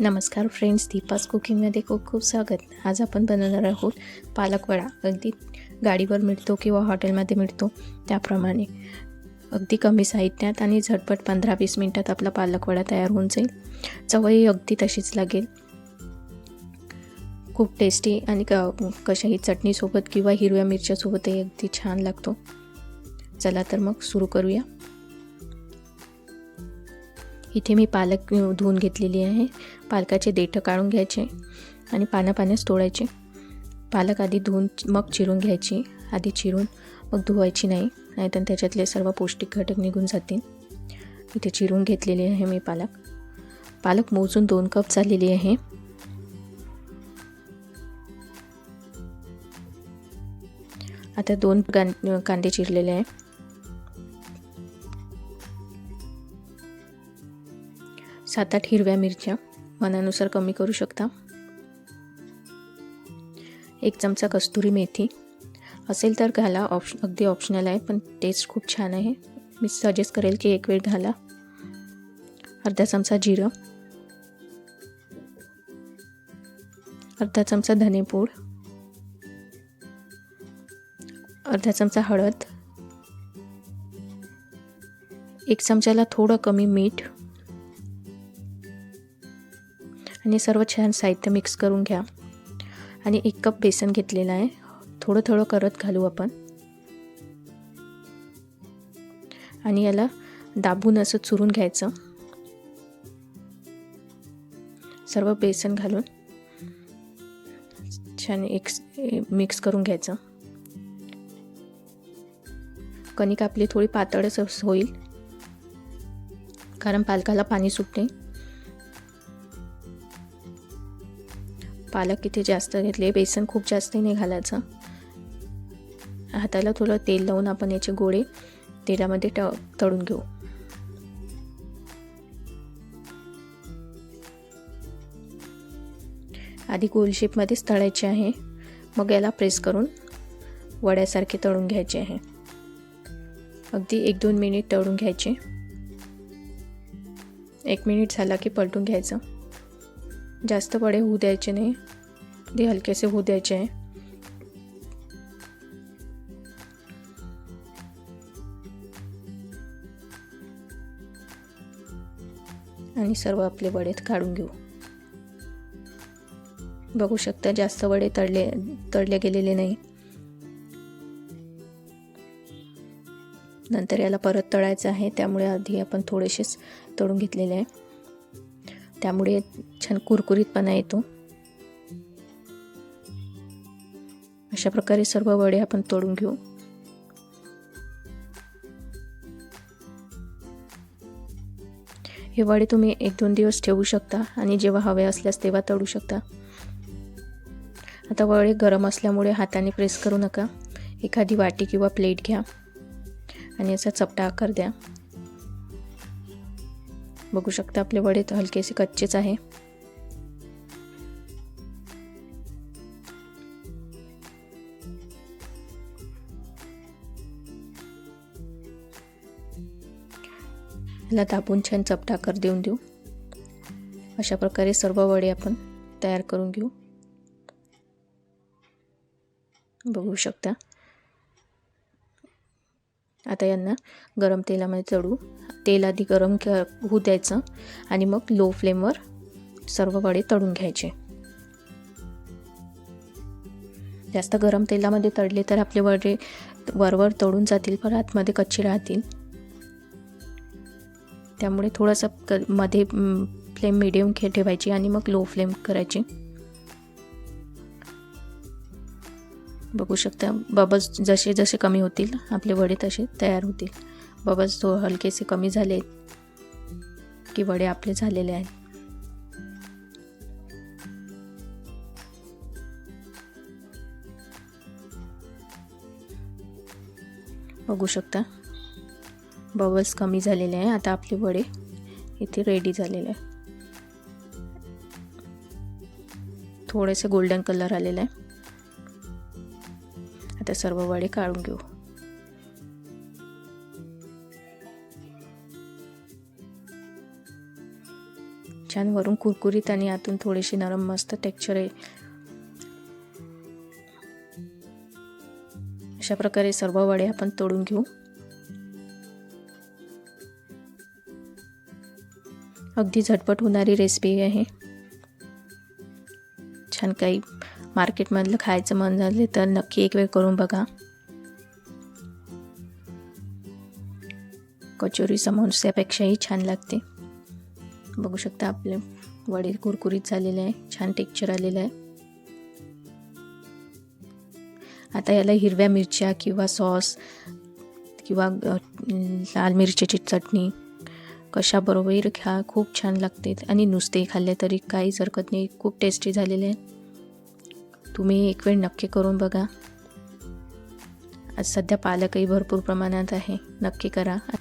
नमस्कार फ्रेंड्स दीपास कुकिंगमध्ये खूप खूप स्वागत. आज आपण बनवणार आहोत पालक वडा अगदी गाडीवर मिळतो किंवा हॉटेलमध्ये मिळतो त्याप्रमाणे. अगदी कमी साहित्यात आणि झटपट पंधरा वीस मिनटात आपला पालकवडा तयार होऊन जाईल. चवही अगदी तशीच लागेल. खूप टेस्टी आणि क कशाही चटणीसोबत किंवा हिरव्या मिरच्यासोबतही अगदी छान लागतो. चला तर मग सुरू करूया. इथे मी पालक धुवून घेतलेली आहे. पालकाचे देठं काढून घ्यायचे आणि पाण्या पाण्यास तोडायचे. पालक आधी धुवून मग चिरून घ्यायची. आधी चिरून मग धुवायची नाही. नाहीतर त्याच्यातले सर्व पौष्टिक घटक निघून जातील. इथे चिरून घेतलेली आहे मी पालक. पालक मोजून दोन कप झालेली आहे. आता दोन कां कांदे चिरलेले आहे. सात आठ हिरव्या मिरच्या मनानुसार कमी करू शकता. एक चमचा कस्तुरी मेथी. असेल तर घाला. ऑप्श अगदी ऑप्शनल आहे पण टेस्ट खूप छान आहे. मी सजेस्ट करेल की एक वेळ घाला. अर्धा चमचा जिरं. अर्धा चमचा धनेपूड अर्धा चमचा हळद. एक चमच्याला थोडं कमी मीठ. आणि सर्व छान साहित्य मिक्स करून घ्या. आणि एक कप बेसन घेतलेलं आहे. थोडं थोडं करत घालू आपण. आणि याला दाबून असं चुरून घ्यायचं. सर्व बेसन घालून. छान एक मिक्स करून घ्यायचं. कणिक आपली थोडी पातळच होईल. कारण पालकाला पाणी सुटते. पालक किती जास्त घेतले बेसन खूप जास्त नाही घालायचं. हाताला थोडं तेल लावून आपण याचे गोळे तेलामध्ये ट तळून घेऊ. आधी गोल शेपमध्येच तळायचे आहे. मग याला प्रेस करून वड्यासारखे तळून घ्यायचे आहे. अगदी एक दोन मिनिट तळून घ्यायचे. एक मिनिट झाला की पलटून घ्यायचं. जास्त वडे होऊ द्यायचे नाही. ते हलकेसे होऊ द्यायचे आहे. आणि सर्व आपले वडे काढून घेऊ. बघू शकता जास्त वडे तळले तळले गेलेले नाही. नंतर याला परत तळायचं आहे त्यामुळे आधी आपण थोडेसेच तळून घेतलेले आहे. त्यामुळे छान कुरकुरीतपणा येतो. अशा प्रकारे सर्व वडे आपण तोडून घेऊ. हे वडे तुम्ही एक दोन दिवस ठेवू शकता आणि जेव्हा हवे असल्यास तेव्हा तळू शकता. आता वडे गरम असल्यामुळे हाताने प्रेस करू नका. एखादी वाटी किंवा प्लेट घ्या आणि याचा चपटा आकार द्या. बघू शकता आपले वडे तर हलकेसे कच्चेच आहे. याला दाबून छान चपटाकर देऊन देऊ. अशा प्रकारे सर्व वडे आपण तयार करून घेऊ. बघू शकता. आता यांना गरम तेलामध्ये चढू. तेल आधी गरम होऊ द्यायचं आणि मग लो फ्लेमवर सर्व वडे तळून घ्यायचे. जास्त गरम तेलामध्ये तळले तर आपले वडे वरवर तळून जातील पण आतमध्ये कच्चे राहतील. त्यामुळे थोडंसं क मध्ये फ्लेम मिडियम ठेवायची आणि मग लो फ्लेम करायची. बघू शकता. बबल्स जसे जसे कमी होतील आपले वडे तसे तयार होतील. बबल्स थो हलकेसे कमी झाले की वडे आपले झालेले आहेत. बघू शकता. बबल्स कमी झालेले आहे आता आपले वडे इथे रेडी झालेले आहे थोडेसे गोल्डन कलर आलेला आहे. आता सर्व वडे काढून घेऊ. छान वरून कुरकुरीत आणि आतून थोडीशी नरम मस्त टेक्स्चर आहे. अशा प्रकारे सर्व वडे आपण तोडून घेऊ. अगदी झटपट होणारी रेसिपी आहे. छान काही मार्केटमधलं खायचं मन झाले तर नक्की एक वेळ करून बघा. कचोरी समोस्यापेक्षाही छान लागते. बघू शकता आपले वडे कुरकुरीत झालेले आहे छान टेक्चर आलेलं आहे. आता याला हिरव्या मिरच्या किंवा सॉस किंवा लाल मिरच्याची चटणी कशाबरोबर खा खूप छान लागते. आणि नुसते खाल्ले तरी काहीच हरकत नाही खूप टेस्टी झालेले आहे. तुम्ही एक वेळ नक्की करून बघा. आज सध्या पालकही भरपूर प्रमाणात आहे. नक्की करा.